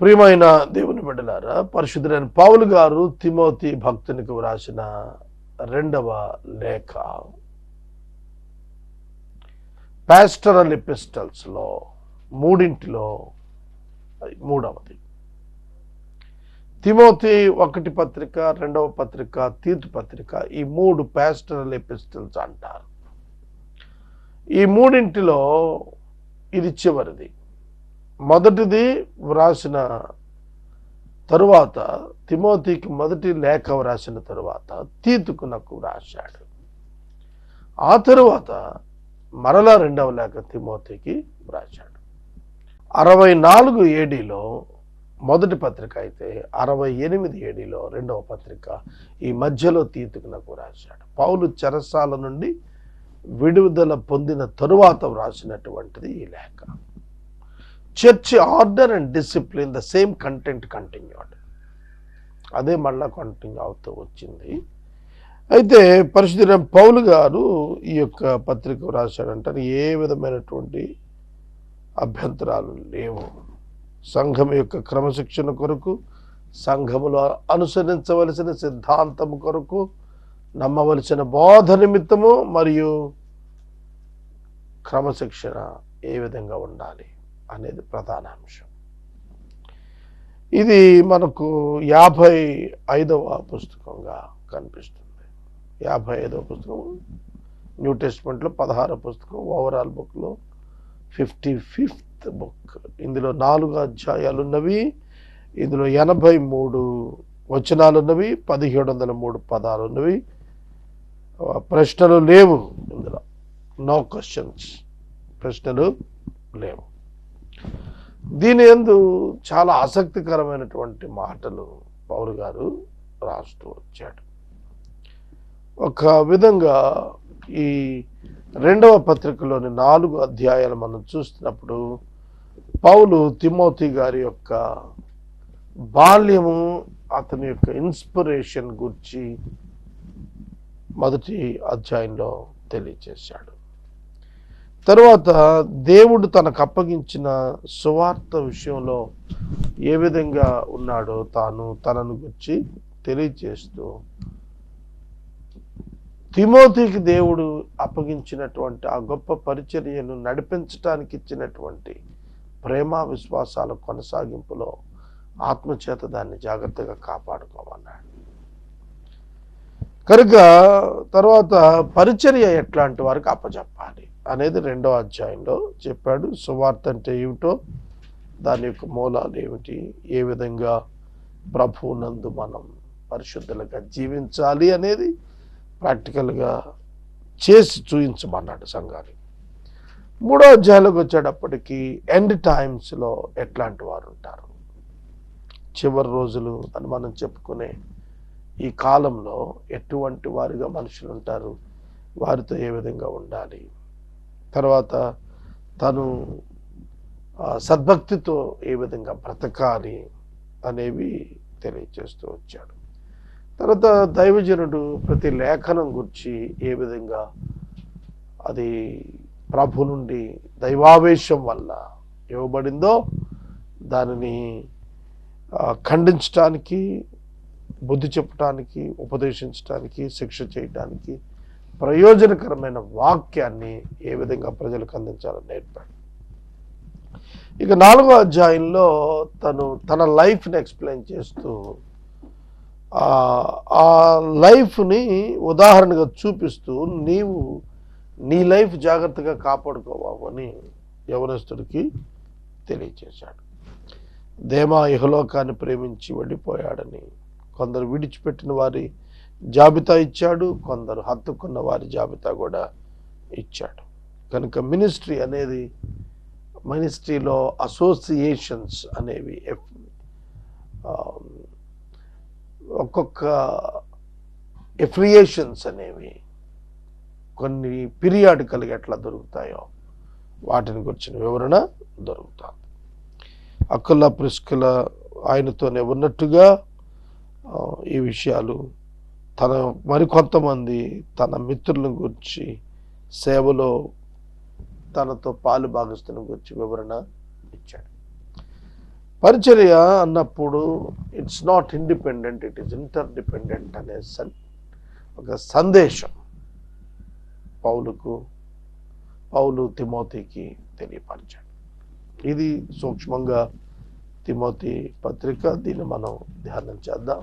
ప్రియమైన దేవుని బిడ్డలారా పరిశుద్ధులైన పావులు గారు తిమోతి భక్తునికి వ్రాసిన రెండవ లేఖ. ప్యాస్టరల్ ఎపిస్టల్స్లో మూడింటిలో మూడవది. తిమోతి ఒకటి పత్రిక రెండవ పత్రిక తీర్పు పత్రిక ఈ మూడు ప్యాస్టరల్ ఎపిస్టల్స్ అంటారు. ఈ మూడింటిలో ఇది చివరిది. మొదటిది వ్రాసిన తరువాత తిమోతికి మొదటి లేఖ వ్రాసిన తరువాత తీతుకు నాకు వ్రాశాడు. ఆ తరువాత మరలా రెండవ లేఖ తిమోతికి వ్రాశాడు. అరవై నాలుగు ఏడీలో మొదటి పత్రిక అయితే అరవై ఎనిమిది ఏడీలో రెండవ పత్రిక ఈ మధ్యలో తీతుకు నాకు వ్రాశాడు. పౌలు చెరసాల నుండి విడుదల పొందిన తరువాత వ్రాసినటువంటిది ఈ లేఖ. Church order and discipline the same content continued అదే మళ్ళా కంటిన్యూ అవుతూ వచ్చింది. అయితే పరిశుద్ధ పౌలు గారు ఈ యొక్క పత్రిక వ్రాశాడంటారు ఏ విధమైనటువంటి అభ్యంతరాలు లేవు. సంఘం యొక్క క్రమశిక్షణ కొరకు సంఘములో అనుసరించవలసిన సిద్ధాంతము కొరకు నమ్మవలసిన బోధ నిమిత్తము మరియు క్రమశిక్షణ ఏ విధంగా ఉండాలి? అనేది ప్రధాన అంశం. ఇది మనకు యాభై ఐదవ పుస్తకంగా కనిపిస్తుంది. యాభై ఐదవ పుస్తకం న్యూ టెస్ట్మెంట్లో పదహారవ పుస్తకం ఓవరాల్ బుక్లో ఫిఫ్టీ ఫిఫ్త్ బుక్. ఇందులో నాలుగు అధ్యాయాలు ఉన్నవి ఇందులో ఎనభై మూడు వచనాలు ఉన్నవి పదిహేడు వందల మూడు పదాలు ఉన్నవి ప్రశ్నలు లేవు ఇందులో. నో క్వశ్చన్స్ ప్రశ్నలు లేవు. దీని ఎందు చాలా ఆసక్తికరమైనటువంటి మాటలు పౌరు గారు రాస్తూ వచ్చాడు. ఒక విధంగా ఈ రెండవ పత్రికలోని నాలుగు అధ్యాయాలు మనం చూస్తున్నప్పుడు పౌలు తిమోతి గారి యొక్క బాల్యము అతని యొక్క ఇన్స్పిరేషన్ గురించి మొదటి అధ్యాయంలో తెలియచేశాడు. తరువాత దేవుడు తనకు అప్పగించిన సువార్త విషయంలో ఏ విధంగా ఉన్నాడో తాను తనను గురించి తెలియచేస్తూ తిమోతికి దేవుడు అప్పగించినటువంటి ఆ గొప్ప పరిచర్యను నడిపించటానికి ఇచ్చినటువంటి ప్రేమ విశ్వాసాల కొనసాగింపులో ఆత్మచేత దాన్ని జాగ్రత్తగా కాపాడుకోమన్నాడు. కనుక తర్వాత పరిచర్య ఎట్లాంటి వారికి అప్పచెప్పాలి అనేది రెండో అధ్యాయంలో చెప్పాడు. సువార్త అంటే ఏమిటో దాని యొక్క మూలాలు ఏమిటి ఏ విధంగా ప్రభువునందు మనం పరిశుద్ధులుగా జీవించాలి అనేది ప్రాక్టికల్గా చేసి చూపించమన్నాడు సంఘాన్ని మూడో అధ్యాయంలోకి వచ్చేటప్పటికి ఎండ్ టైమ్స్లో ఎట్లాంటి వారు ఉంటారు? చివరి రోజులు అని మనం చెప్పుకునే ఈ కాలంలో ఎటువంటి వారిగా మనుషులు ఉంటారు? వారితో ఏ విధంగా ఉండాలి? తర్వాత తను సద్భక్తితో ఏ విధంగా బ్రతకాలి అనేవి తెలియచేస్తూ వచ్చాడు. తర్వాత దైవజనుడు ప్రతి లేఖనం గురించి ఏ విధంగా అది ప్రభు నుండి దైవావేశం వల్ల ఇవ్వబడిందో దానిని ఖండించటానికి బుద్ధి చెప్పటానికి ఉపదేశించటానికి శిక్ష చేయటానికి ప్రయోజనకరమైన వాక్యాన్ని ఏ విధంగా ప్రజలకు అందించాలని నేర్పాడు. ఇక నాలుగో అధ్యాయంలో తను తన లైఫ్ని ఎక్స్ప్లెయిన్ చేస్తూ ఆ- ఆ లైఫ్ని ఉదాహరణగా చూపిస్తూ నీవు నీ లైఫ్ జాగ్రత్తగా కాపాడుకోవావు అని యవనస్తుడికి తెలియచేశాడు. దేమా ఇహలోకాన్ని ప్రేమించి వెళ్ళిపోయాడని కొందరు విడిచిపెట్టిన వారి జాబితా ఇచ్చాడు కొందరు హత్తుకున్న వారి జాబితా కూడా ఇచ్చాడు. కనుక మినిస్ట్రీ అనేది మినిస్ట్రీలో అసోసియేషన్స్ అనేవి ఎఫ్- ఒక్కొక్క ఎఫ్రియేషన్స్ అనేవి కొన్ని పీరియాడికల్గా ఎట్లా దొరుకుతాయో వాటిని గురించిన వివరణ దొరుకుతుంది. అక్కల ప్రిస్కుల ఆయనతోనే ఉన్నట్టుగా ఈ విషయాలు తన మరికొంతమంది తన మిత్రులను గురించి సేవలో తనతో పాలు భాగస్తుని గురించి వివరణ ఇచ్చాడు. పరిచర్య అన్నప్పుడు it's not independent it is interdependent అనే సన్ ఒక సందేశం పౌలుకు పౌలు తిమోతికి తెలియపరిచాడు. ఇది సూక్ష్మంగా తిమోతి పత్రిక దీన్ని మనం ధ్యానం చేద్దాం.